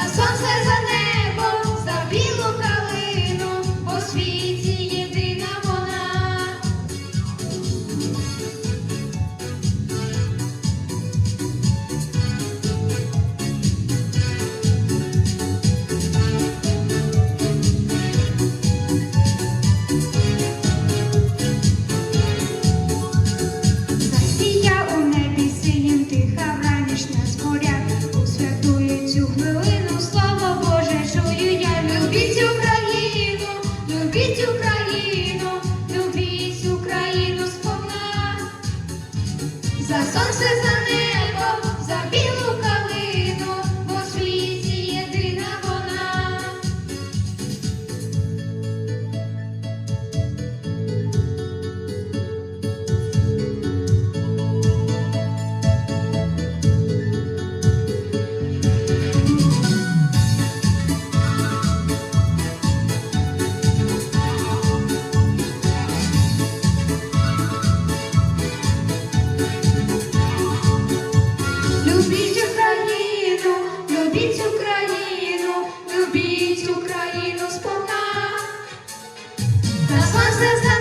corazón se Las once de Любіть Україну, любіть Україну сповна. Нас вас не